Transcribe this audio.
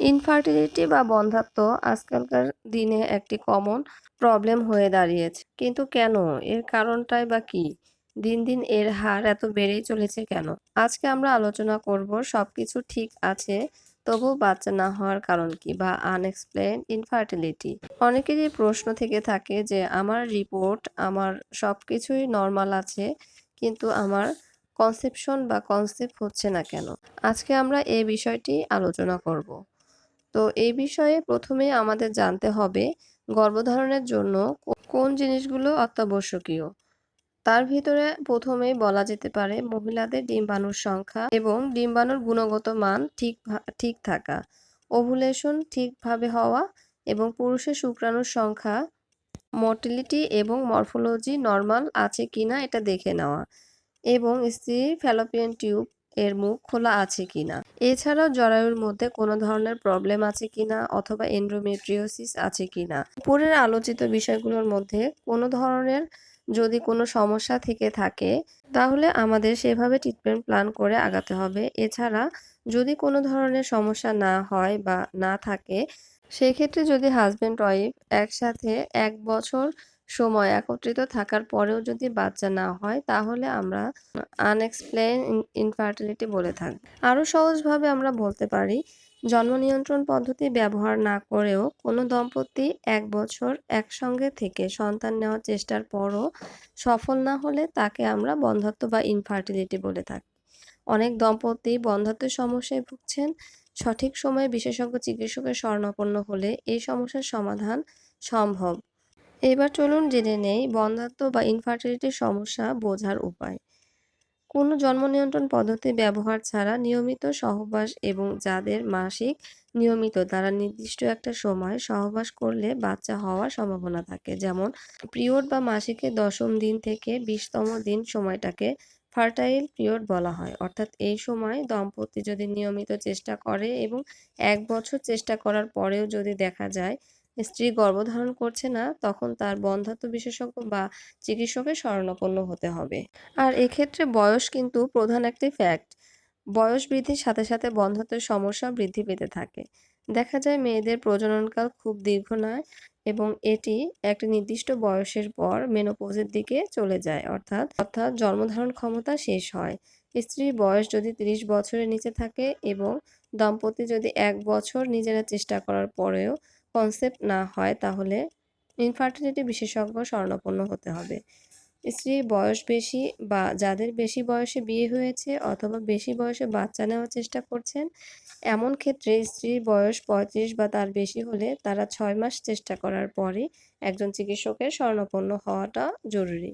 Infertility বা বন্ধ্যাত্ব আজকালকার দিনে একটি কমন প্রবলেম হয়ে দাঁড়িয়েছে। কিন্তু কেন? এর কারণটাই বা কি? দিন দিন এর হার এত বেড়েই চলেছে কেন? আজকে আমরা আলোচনা করব সবকিছু ঠিক আছে, তবু বাচ্চা না হওয়ার কারণ কি বা আনএক্সপ্লেন ইনফার্টিলিটি অনেকেরই প্রশ্ন থেকে থাকে যে, আমার রিপোর্ট আমার সব কিছুই নর্মাল আছে, কিন্তু আমার কনসেপশন বা কনসেপ্ট হচ্ছে না কেন? আজকে আমরা এই বিষয়টি আলোচনা করব। তো এই বিষয়ে প্রথমে আমাদের জানতে হবে গর্ভধারণের জন্য কোন জিনিসগুলো অত্যাবশ্যকীয়। তার ভিতরে প্রথমেই বলা যেতে পারে মহিলাদের ডিম্বাণুর সংখ্যা এবং ডিম্বাণুর গুণগত মান ঠিক ঠিক থাকা, ওভুলেশন ঠিকভাবে হওয়া এবং পুরুষের শুক্রাণুর সংখ্যা, মর্টিলিটি এবং মরফোলজি নর্মাল আছে কিনা এটা দেখে নেওয়া এবং স্ত্রীর ফ্যালোপিয়ান টিউব এর মুখ খোলা আছে কিনা এছাড়াও জরায়ুর মধ্যে কোনো ধরনের প্রবলেম আছে কিনা অথবা এন্ড্রোমেট্রিওসিস আছে কিনা উপরের আলোচিত বিষয়গুলোর মধ্যে কোনো ধরনের যদি কোনো সমস্যা থেকে থাকে, তাহলে আমাদের সেভাবে ট্রিটমেন্ট প্ল্যান করে আগাতে হবে। এছাড়া যদি কোনো ধরনের সমস্যা না হয় বা না থাকে, সেক্ষেত্রে যদি হাজব্যান্ড ওয়াইফ একসাথে এক বছর সময় একত্রিত থাকার পরেও যদি বাচ্চা না হয়, তাহলে আমরা আনএক্সপ্লেন ইনফার্টিলিটি বলে থাকি। আরও সহজভাবে আমরা বলতে পারি, জন্ম নিয়ন্ত্রণ পদ্ধতি ব্যবহার না করেও কোনো দম্পতি এক বছর একসঙ্গে থেকে সন্তান নেওয়ার চেষ্টার পরও সফল না হলে তাকে আমরা বন্ধ্যাত্ব বা ইনফার্টিলিটি বলে থাকি। অনেক দম্পতি বন্ধ্যাত্বের সমস্যায় ভুগছেন, সঠিক সময়ে বিশেষজ্ঞ চিকিৎসকের শরণাপন্ন হলে এই সমস্যার সমাধান সম্ভব। এবার চলুন জেনে নেই বন্ধ্যাত্ব বা ইনফার্টিলিটির সমস্যা বোঝার উপায়। কোনো জন্ম নিয়ন্ত্রণ পদ্ধতি ব্যবহার ছাড়া নিয়মিত সহবাস এবং যাদের মাসিক নিয়মিত তারা নির্দিষ্ট একটা সময় সহবাস করলে বাচ্চা হওয়ার সম্ভাবনা থাকে। যেমন পিরিয়ড বা মাসিকের দশম দিন থেকে বিশতম দিন সময়টাকে ফার্টাইল পিরিয়ড বলা হয়। অর্থাৎ এই সময় দম্পতি যদি নিয়মিত চেষ্টা করে এবং এক বছর চেষ্টা করার পরেও যদি দেখা যায় স্ত্রী গর্ভধারণ করছে না, তখন তার বন্ধ্যাত্ব বিশেষজ্ঞ বা চিকিৎসকের শরণাপন্ন হতে হবে। আর এক্ষেত্রে বয়স কিন্তু প্রধান একটি ফ্যাক্ট বয়স বৃদ্ধির সাথে সাথে বন্ধ্যাত্বের সমস্যা বৃদ্ধি পেতে থাকে। দেখা যায় মেয়েদের প্রজননকাল খুব দীর্ঘ নয় এবং এটি একটি নির্দিষ্ট বয়সের পর মেনোপোজের দিকে চলে যায়, অর্থাৎ অর্থাৎ জন্মধারণ ক্ষমতা শেষ হয়। স্ত্রীর বয়স যদি তিরিশ বছরের নিচে থাকে এবং দম্পতি যদি এক বছর নিজেরা চেষ্টা করার পরেও কনসেপ্ট না হয় তাহলে ইনফার্টিলিটি বিশেষজ্ঞ শরণাপন্ন হতে হবে। স্ত্রীর বয়স বেশি বা যাদের বেশি বয়সে বিয়ে হয়েছে অথবা বেশি বয়সে বাচ্চা নেওয়ার চেষ্টা করছেন, এমন ক্ষেত্রে স্ত্রীর বয়স পঁয়ত্রিশ বা তার বেশি হলে তারা ছয় মাস চেষ্টা করার পরে একজন চিকিৎসকের শরণাপন্ন হওয়াটা জরুরি।